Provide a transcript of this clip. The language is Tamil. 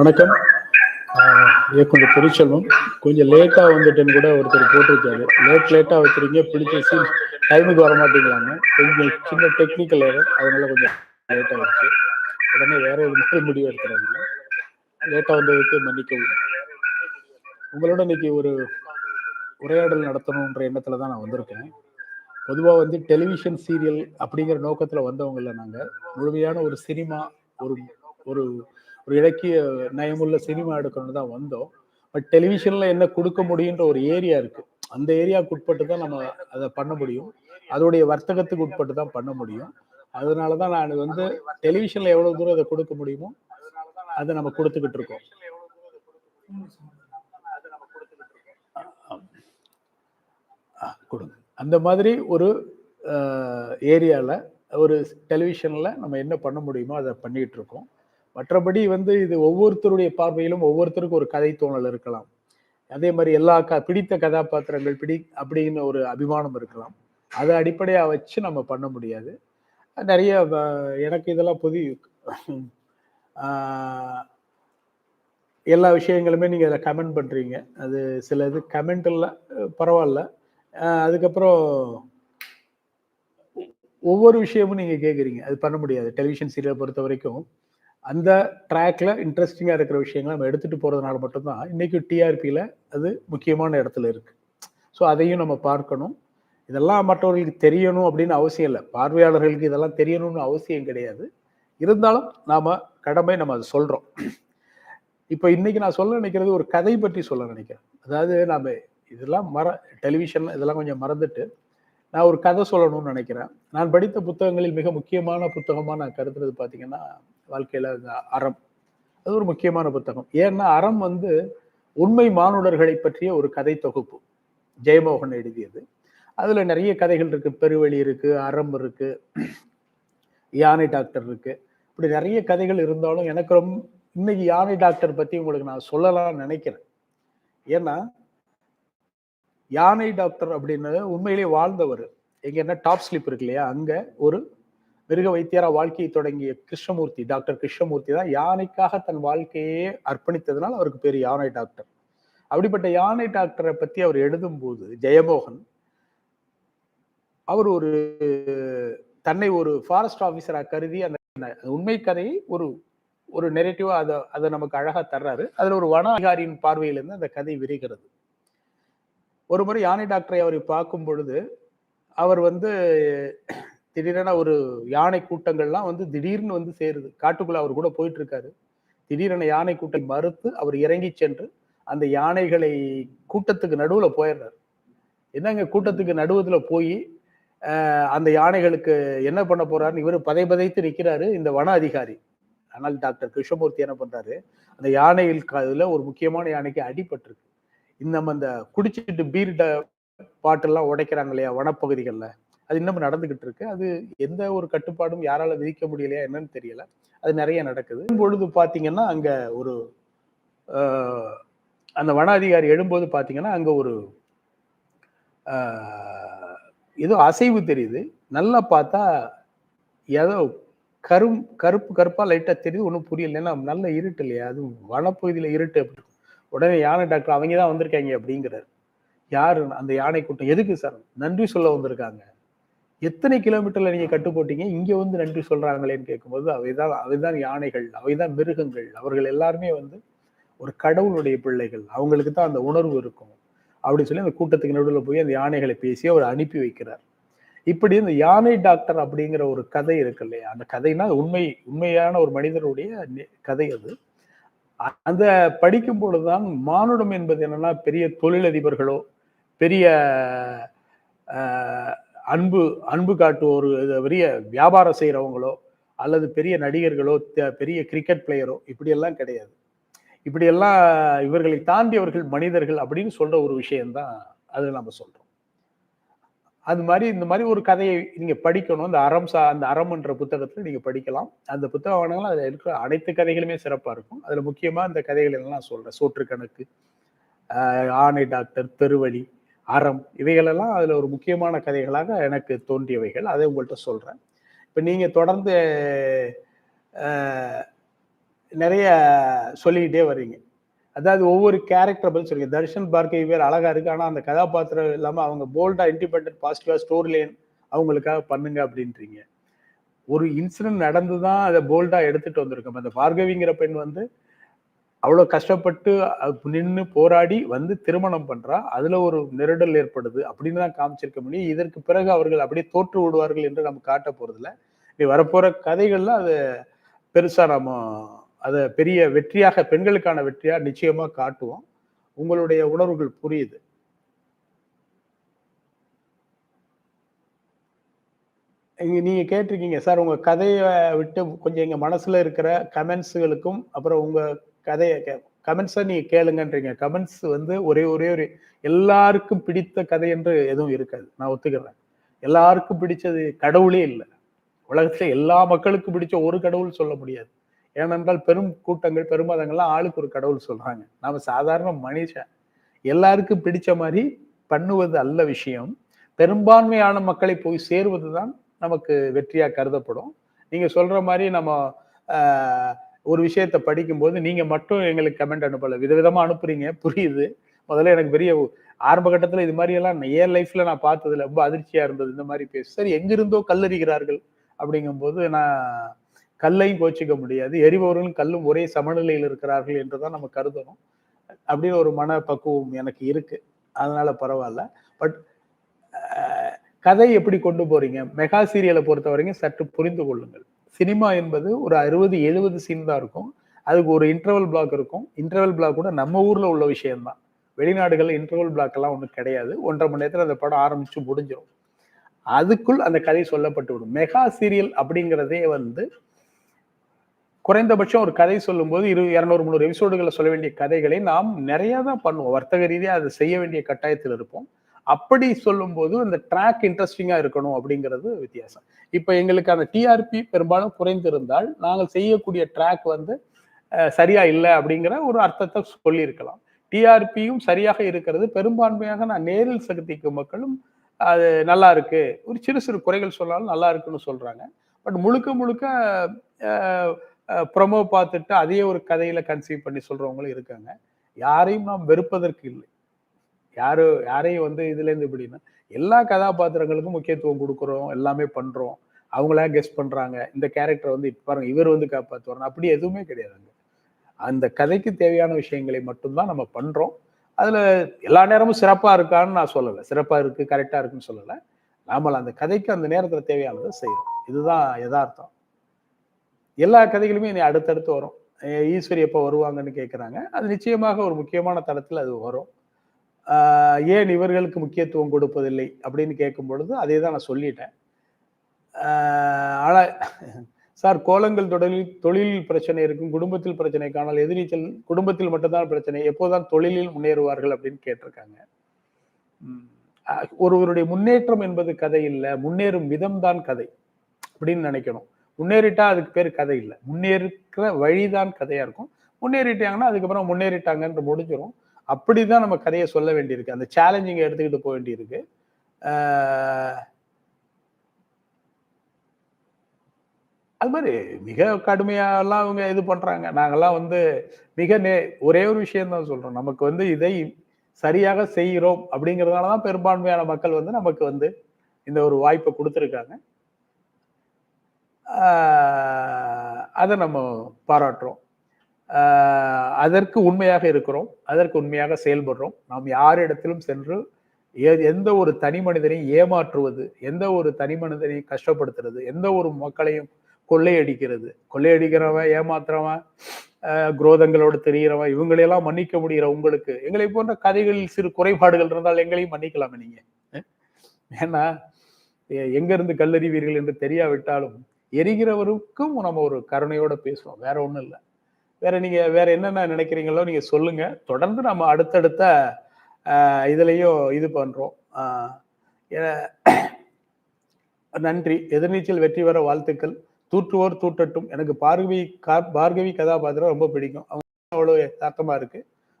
வணக்கம். ஆஹ் இயக்குனர் திருச்செல்வம். கொஞ்சம் லேட்டாக வந்துட்டேன்னு கூட ஒருத்தர் போட்டிருக்காரு. லேட் லேட்டாக வச்சுருங்க பிடிச்ச சீன் டைமுக்கு வர மாட்டேங்கிறாங்க. கொஞ்சம் சின்ன டெக்னிக்கல் ஏரர் அதனால கொஞ்சம் லேட் ஆயிடுச்சு. உடனே வேற ஒரு மாதிரி முடிவு எடுக்கிறாங்க. லேட்டாக வந்ததுக்கு மன்னிக்கவும். உங்களோட இன்னைக்கு ஒரு உரையாடல் நடத்தணுன்ற எண்ணத்துல தான் நான் வந்திருக்கேன். பொதுவாக வந்து டெலிவிஷன் சீரியல் அப்படிங்கிற நோக்கத்தில் வந்தவங்கள நாங்கள் முழுமையான ஒரு சினிமா ஒரு ஒரு ஒரு இலக்கிய நயமுள்ள சினிமா எடுக்கணும்னு தான் வந்தோம். பட் டெலிவிஷன்ல என்ன கொடுக்க முடியுன்ற ஒரு ஏரியா இருக்கு. அந்த ஏரியாவுக்கு உட்பட்டு தான் நம்ம அதை பண்ண முடியும். அதோடைய வர்த்தகத்துக்கு உட்பட்டு தான் பண்ண முடியும். அதனால தான் நான் வந்து டெலிவிஷன்ல எவ்வளவு தூரம் அதை கொடுக்க முடியுமோ அதை நம்ம கொடுத்துக்கிட்டு இருக்கோம். கொடுங்க. அந்த மாதிரி ஒரு ஏரியாவில் ஒரு டெலிவிஷனில் நம்ம என்ன பண்ண முடியுமோ அதை பண்ணிகிட்டு இருக்கோம். மற்றபடி வந்து இது ஒவ்வொருத்தருடைய பார்வையிலும் ஒவ்வொருத்தருக்கும் ஒரு கதை தோணல் இருக்கலாம். அதே மாதிரி எல்லா க பிடித்த கதாபாத்திரங்கள் பிடி அப்படின்னு ஒரு அபிமானம் இருக்கலாம். அதை அடிப்படையாக வச்சு நம்ம பண்ண முடியாது. நிறைய எனக்கு இதெல்லாம் புதிய எல்லா விஷயங்களுமே நீங்கள் அதில் கமெண்ட் பண்ணுறீங்க அது சில இது கமெண்ட் இல்லை பரவாயில்ல. அதுக்கப்புறம் ஒவ்வொரு விஷயமும் நீங்கள் கேட்குறீங்க அது பண்ண முடியாது. டெலிவிஷன் சீரியல் பொறுத்த வரைக்கும். அந்த ட்ராக்ல இன்ட்ரெஸ்டிங்காக இருக்கிற விஷயங்களை நம்ம எடுத்துகிட்டு போகிறதுனால மட்டும்தான் இன்னைக்கு டிஆர்பியில் அது முக்கியமான இடத்துல இருக்கு. ஸோ அதையும் நம்ம பார்க்கணும். இதெல்லாம் மற்றவர்களுக்கு தெரியணும் அப்படின்னு அவசியம் இல்லை. பார்வையாளர்களுக்கு இதெல்லாம் தெரியணும்னு அவசியம் கிடையாது. இருந்தாலும் நாம் கடமை நம்ம அதை சொல்கிறோம் இப்போ இன்னைக்கு நான் சொல்ல நினைக்கிறது ஒரு கதை பற்றி சொல்ல நினைக்கிறேன். அதாவது நாம் இதெல்லாம் மற டெலிவிஷன் இதெல்லாம் கொஞ்சம் மறந்துட்டு நான் ஒரு கதை சொல்லணும்னு நினைக்கிறேன். நான் படித்த புத்தகங்களில் மிக முக்கியமான புத்தகமாக நான் கருதுறது பார்த்தீங்கன்னா வாழ்க்கையில் இந்த அறம். அது ஒரு முக்கியமான புத்தகம். ஏன்னா அறம் வந்து உண்மை மானுடர்களை பற்றிய ஒரு கதை தொகுப்பு. ஜெயமோகன் எழுதியது. அதில் நிறைய கதைகள் இருக்கு. பெருவழி இருக்கு அறம் இருக்கு யானை டாக்டர் இருக்கு. இப்படி நிறைய கதைகள் இருந்தாலும் எனக்கு ரொம்ப இன்னைக்கு யானை டாக்டர் பற்றி உங்களுக்கு நான் சொல்லலாம்னு நினைக்கிறேன். ஏன்னா யானை டாக்டர் அப்படின்னு உண்மையிலேயே வாழ்ந்தவர். எங்க என்ன டாப் ஸ்லிப் இருக்கு இல்லையா? அங்க ஒரு மிருக வைத்தியரா வாழ்க்கையை தொடங்கிய கிருஷ்ணமூர்த்தி டாக்டர் கிருஷ்ணமூர்த்தி தான் யானைக்காக தன் வாழ்க்கையே அர்ப்பணித்ததுனால அவருக்கு பேர் யானை டாக்டர். அப்படிப்பட்ட யானை டாக்டரை பத்தி அவர் எழுதும்போது ஜெயமோகன் அவர் ஒரு தன்னை ஒரு ஃபாரஸ்ட் ஆஃபீஸராக கருதி அந்த உண்மை கதையை ஒரு ஒரு நெரேட்டிவா அதை அதை நமக்கு அழகா தர்றாரு. அதுல ஒரு வன அதிகாரியின் பார்வையிலிருந்து அந்த கதை விரிகிறது. ஒரு முறை யானை டாக்டரை அவரை பார்க்கும் பொழுது அவர் வந்து திடீரென ஒரு யானை கூட்டங்கள்லாம் வந்து திடீர்னு வந்து சேருது. காட்டுக்குள்ள அவர் கூட போயிட்டு இருக்காரு திடீரென யானை கூட்டம் மறுத்து அவர் இறங்கி சென்று அந்த யானைகளை கூட்டத்துக்கு நடுவில் போயிடுறாரு. என்னங்க கூட்டத்துக்கு நடுவதில் போய் அந்த யானைகளுக்கு என்ன பண்ண போறாருன்னு இவர் பதை பதைத்து நிற்கிறாரு இந்த வன அதிகாரி. ஆனால் டாக்டர் கிருஷ்ணமூர்த்தி என்ன பண்றாரு அந்த யானையில் அதில் ஒரு முக்கியமான யானைக்கு அடிபட்டிருக்கு. நம்ம அந்த குடிச்சிட்டு பீர் பாட்டெல்லாம் உடைக்கிறாங்க இல்லையா வனப்பகுதிகளில்? அது இன்னமும் நடந்துகிட்டு இருக்கு அது எந்த ஒரு கட்டுப்பாடும் யாரால விதிக்க முடியலையா என்னன்னு தெரியல. அது நிறைய நடக்குது. பொழுது பாத்தீங்கன்னா அங்க ஒரு அந்த வன அதிகாரி எழும்போது பாத்தீங்கன்னா அங்க ஒரு ஏதோ அசைவு தெரியுது. நல்லா பார்த்தா ஏதோ கரும் கருப்பு கருப்பா லைட்டா தெரியுது. ஒன்றும் புரியல ஏன்னா நல்ல இருட்டு இல்லையா? அது வனப்பகுதியில இருட்டு அப்படி உடனே யானை டாக்டர் அவங்க தான் வந்திருக்காங்க அப்படிங்கிறாரு. யார் அந்த யானை கூட்டம்? எதுக்கு சார்? நன்றி சொல்ல வந்திருக்காங்க. எத்தனை கிலோமீட்டர்ல நீங்க கட்டு போட்டீங்க? இங்க வந்து நன்றி சொல்றாங்களேன்னு கேட்கும்போது அவைதான் அவைதான் யானைகள் அவைதான் மிருகங்கள். அவர்கள் எல்லாருமே வந்து ஒரு கடவுளுடைய பிள்ளைகள். அவங்களுக்கு தான் அந்த உணர்வு இருக்கும். அப்படின்னு சொல்லி அந்த கூட்டத்துக்கு நடுவில் போய் அந்த யானைகளை பேசி அவர் அனுப்பி வைக்கிறார். இப்படி இந்த யானை டாக்டர் அப்படிங்கிற ஒரு கதை இருக்கு இல்லையா? அந்த கதைனா உண்மை உண்மையான ஒரு மனிதனுடைய கதை அது. அந்த படிக்கும் பொழுதுதான் மானுடம் என்பது என்னன்னா பெரிய தொழிலதிபர்களோ பெரிய அன்பு அன்பு காட்டுவோர் இது பெரிய வியாபாரம் செய்கிறவங்களோ அல்லது பெரிய நடிகர்களோ பெரிய கிரிக்கெட் பிளேயரோ இப்படியெல்லாம் கிடையாது. இப்படியெல்லாம் இவர்களை தாண்டியவர்கள் மனிதர்கள் அப்படின்னு சொல்ற ஒரு விஷயம்தான் அது நம்ம சொல்றோம். அது மாதிரி இந்த மாதிரி ஒரு கதையை நீங்க படிக்கணும். இந்த அறம் சா அந்த அறம் என்ற புத்தகத்துல நீங்க படிக்கலாம். அந்த புத்தகம் வேணாலும் அதுல இருக்கிற அனைத்து கதைகளுமே சிறப்பா இருக்கும். அதுல முக்கியமா இந்த கதைகள் எல்லாம் நான் சொல்றேன். சோற்று கணக்கு ஆணை டாக்டர் பெருவழி அறம் இவைகளெல்லாம் அதுல ஒரு முக்கியமான கதைகளாக எனக்கு தோன்றியவைகள். அதை உங்கள்கிட்ட சொல்றேன். இப்ப நீங்க தொடர்ந்து நிறைய சொல்லிக்கிட்டே வர்றீங்க. அதாவது ஒவ்வொரு கேரக்டர் சொல்லுங்க தர்ஷன் பார்க்கவி பேர் அழகா இருக்கு. ஆனா அந்த கதாபாத்திரம் இல்லாம அவங்க போல்டா இண்டிபெண்டன்ட் பாசிட்டிவா ஸ்டோரி லைன் அவங்களுக்காக பண்ணுங்க அப்படின்றீங்க. ஒரு இன்சிடென்ட் நடந்து தான் அதை போல்டா எடுத்துட்டு வந்திருக்கோம். அந்த பார்கவிங்கிற பெண் வந்து அவ்வளோ கஷ்டப்பட்டு நின்று போராடி வந்து திருமணம் பண்றா. அதுல ஒரு நெருடல் ஏற்படுது அப்படின்னு தான் காமிச்சிருக்க முடியும். இதற்கு பிறகு அவர்கள் அப்படியே தோற்று விடுவார்கள் என்று நம்ம காட்ட போறதில்ல. நீ வரப்போற கதைகள்ல அது பெருசா நம்ம அதை பெரிய வெற்றியாக பெண்களுக்கான வெற்றியா நிச்சயமா காட்டுவோம். உங்களுடைய உணர்வுகள் புரியுது. இங்க நீங்க கேட்டிருக்கீங்க சார் உங்க கதையை விட்டு கொஞ்சம் எங்க மனசுல இருக்கிற கமெண்ட்ஸுகளுக்கும் அப்புறம் உங்க கதையை கமெண்ட்ஸை நீங்க கேளுங்கன்றீங்க. கமெண்ட்ஸ் வந்து ஒரே ஒரே ஒரு எல்லாருக்கும் பிடித்த கதை என்று எதுவும் இருக்காது. நான் ஒத்துக்கிறேன். எல்லாருக்கும் பிடிச்சது கடவுளே இல்லை. உலகத்துல எல்லா மக்களுக்கும் பிடிச்ச ஒரு கடவுள் சொல்ல முடியாது. ஏனென்றால் பெரும் கூட்டங்கள் பெருமதங்கள்லாம் ஆளுக்கு ஒரு கடவுள் சொல்றாங்க. நாம சாதாரண மனுஷன் எல்லாருக்கும் பிடிச்ச மாதிரி பண்ணுவது அல்ல விஷயம். பெரும்பான்மையான மக்களை போய் சேருவதுதான் நமக்கு வெற்றியா கருதப்படும். நீங்க சொல்ற மாதிரி நம்ம ஒரு விஷயத்த படிக்கும்போது நீங்க மட்டும் எங்களுக்கு கமெண்ட் அனுப்பல. விதவிதமா அனுப்புறீங்க. புரியுது. முதல்ல எனக்கு பெரிய ஆரம்ப கட்டத்தில் இது மாதிரி எல்லாம் ஏன் லைஃப்ல நான் பார்த்ததுல ரொம்ப அதிர்ச்சியா இருந்தது. இந்த மாதிரி பேசு. சரி எங்கிருந்தோ கல்லறிகிறார்கள். அப்படிங்கும்போது நான் கல்லையும் கோச்சிக்க முடியாது. எரிபவர்களும் கல்லும் ஒரே சமநிலையில் இருக்கிறார்கள் என்றுதான் நம்ம கருதணும். அப்படின்னு ஒரு மன பக்குவம் எனக்கு இருக்கு. அதனால பரவாயில்ல. பட் கதை எப்படி கொண்டு போறீங்க? மெகா சீரியலை பொறுத்த வரைக்கும் சற்று புரிந்து கொள்ளுங்கள். சினிமா என்பது ஒரு அறுபது எழுபது சீன் தான் இருக்கும். அதுக்கு ஒரு இன்டர்வல் பிளாக் இருக்கும். இன்டர்வல் பிளாக் கூட நம்ம ஊர்ல உள்ள விஷயம்தான். வெளிநாடுகளில் இன்டர்வல் பிளாக் எல்லாம் ஒன்றும் கிடையாது. ஒன்றரை மணி நேரத்தில் அந்த படம் ஆரம்பிச்சு முடிஞ்சிடும் அதுக்குள் அந்த கதை சொல்லப்பட்டு விடும். மெகா சீரியல் அப்படிங்கிறதே வந்து குறைந்தபட்சம் ஒரு கதை சொல்லும்போது இரு இரநூறு முந்நூறு எபிசோடுகளை சொல்ல வேண்டிய கதைகளை நாம் நிறைய தான் பண்ணுவோம். வர்த்தக ரீதியாக அதை செய்ய வேண்டிய கட்டாயத்தில் இருப்போம். அப்படி சொல்லும்போது அந்த ட்ராக் இன்ட்ரெஸ்டிங்காக இருக்கணும் அப்படிங்கிறது வித்தியாசம். இப்போ எங்களுக்கு அந்த டிஆர்பி பெரும்பாலும் குறைந்திருந்தால் நாங்கள் செய்யக்கூடிய ட்ராக் வந்து சரியா இல்லை அப்படிங்கிற ஒரு அர்த்தத்தை சொல்லியிருக்கலாம். டிஆர்பியும் சரியாக இருக்கிறது. பெரும்பான்மையாக நான் நேரில் சக்திக்கும் மக்களும் அது நல்லா இருக்கு. ஒரு சிறு சிறு குறைகள் சொன்னாலும் நல்லா இருக்குன்னு சொல்றாங்க. பட் முழுக்க முழுக்க ப்ரொமோ பார்த்துட்டு அதையே ஒரு கதையில கன்சீவ் பண்ணி சொல்றவங்களும் இருக்காங்க. யாரையும் நாம் வெறுப்பதற்கு இல்லை. யாரு யாரையும் வந்து இதுல இருந்து எப்படின்னா எல்லா கதாபாத்திரங்களுக்கும் முக்கியத்துவம் கொடுக்குறோம் எல்லாமே பண்றோம். அவங்களா கெஸ்ட் பண்றாங்க. இந்த கேரக்டர் வந்து இப்ப பாருங்க இவர் வந்து காப்பாற்றுவார் அப்படி எதுவுமே கிடையாதுங்க அந்த கதைக்கு தேவையான விஷயங்களை மட்டும்தான் நம்ம பண்றோம். அதுல எல்லா நேரமும் சிறப்பா இருக்கான்னு நான் சொல்லலை. சிறப்பா இருக்கு கரெக்டா இருக்குன்னு சொல்லலை. நாம அந்த கதைக்கு அந்த நேரத்துல தேவையானதை செய்யறோம் இதுதான் யதார்த்தம். எல்லா கதைகளுமே இனி அடுத்தடுத்து வரும். ஈஸ்வரி எப்போ வருவாங்கன்னு கேட்குறாங்க அது நிச்சயமாக ஒரு முக்கியமான தளத்தில் அது வரும். ஏன் இவர்களுக்கு முக்கியத்துவம் கொடுப்பதில்லை அப்படின்னு கேட்கும் பொழுது அதே தான் நான் சொல்லிட்டேன். ஆனால் சார் கோலங்கள் தொடரில் தொழிலில் பிரச்சனை இருக்கும் குடும்பத்தில் பிரச்சனை காணால் எதிர்நீச்சல் குடும்பத்தில் மட்டும்தான் பிரச்சனை எப்போதான் தொழிலில் முன்னேறுவார்கள் அப்படின்னு கேட்டிருக்காங்க. ஒருவருடைய முன்னேற்றம் என்பது கதை இல்லை முன்னேறும் விதம் தான் கதை அப்படின்னு நினைக்கணும். முன்னேறிட்டா அதுக்கு பேர் கதை இல்லை. முன்னேறிக்கிற வழிதான் கதையா இருக்கும். முன்னேறிட்டாங்கன்னா அதுக்கப்புறம் முன்னேறிட்டாங்கன்ற முடிஞ்சிடும் அப்படிதான் நம்ம கதையை சொல்ல வேண்டியிருக்கு. அந்த சேலஞ்சிங்கை எடுத்துக்கிட்டு போக வேண்டியிருக்கு. அது மாதிரி மிக கடுமையாலாம் அவங்க இது பண்றாங்க. நாங்கெல்லாம் வந்து மிக நே ஒரே ஒரு விஷயம் தான் சொல்றோம். நமக்கு வந்து இதை சரியாக செய்கிறோம் அப்படிங்கிறதுனாலதான் பெரும்பான்மையான மக்கள் வந்து நமக்கு வந்து இந்த ஒரு வாய்ப்பை கொடுத்துருக்காங்க. அதை நம்ம பாராட்டுறோம். அதற்கு உண்மையாக இருக்கிறோம். அதற்கு உண்மையாக செயல்படுறோம். நாம் யாரிடத்திலும் சென்று எந்த ஒரு தனி மனிதனையும் ஏமாற்றுவது எந்த ஒரு தனி மனிதனையும் கஷ்டப்படுத்துறது எந்த ஒரு மக்களையும் கொள்ளையடிக்கிறது. கொள்ளையடிக்கிறவன் ஏமாத்துறவன் குரோதங்களோடு தெரிகிறவன் இவங்களையெல்லாம் மன்னிக்க முடிகிற உங்களுக்கு எங்களை போன்ற கதைகளில் சிறு குறைபாடுகள் இருந்தால் எங்களையும் மன்னிக்கலாமே நீங்க. ஏன்னா எங்க இருந்து கல்லறிவீர்கள் என்று தெரியாவிட்டாலும் எரிகிறவருக்கும் நம்ம ஒரு கருணையோட பேசுவோம். வேற ஒன்றும் இல்லை. வேற நீங்க வேற என்னென்ன நினைக்கிறீங்களோ நீங்க சொல்லுங்க. தொடர்ந்து நம்ம அடுத்தடுத்த இதுலையும் இது பண்றோம். நன்றி. எதிர்நீச்சல் வெற்றி பெற வாழ்த்துக்கள். தூற்றுவோர் தூட்டட்டும் எனக்கு பார்கவி பார்கவி கதாபாத்திரம் ரொம்ப பிடிக்கும். அவங்க அவ்வளவு யதார்த்தமா இருக்கு.